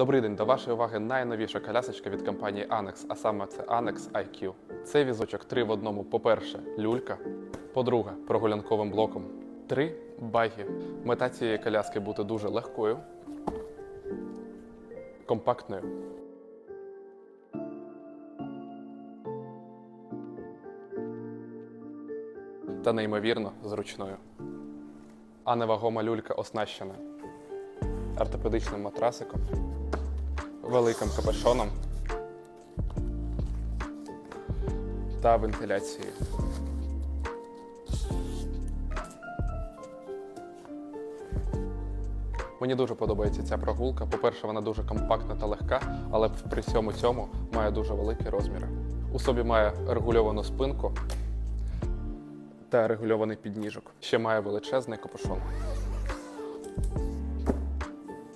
Добрий день, до вашої уваги найновіша колясочка від компанії Annex, а саме це Annex IQ. Цей візочок три в одному. По-перше, люлька. По-друге, прогулянковим блоком. Три баги. Мета цієї коляски бути дуже легкою, компактною. Та неймовірно зручною. А невагома люлька оснащена ортопедичним матрасиком, великим капюшоном та вентиляцією. Мені дуже подобається ця прогулка. По-перше, вона дуже компактна та легка, але при всьому цьому має дуже великі розміри. У собі має регульовану спинку та регульований підніжок. Ще має величезний капюшон.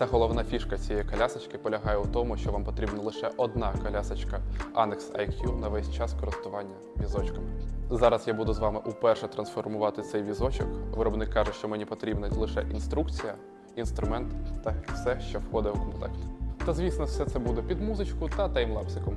Та головна фішка цієї колясочки полягає у тому, що вам потрібна лише одна колясочка Annex IQ на весь час користування візочками. Зараз я буду з вами уперше трансформувати цей візочок. Виробник каже, що мені потрібна лише інструкція, інструмент та все, що входить у комплект. Та звісно, все це буде під музичку та таймлапсиком.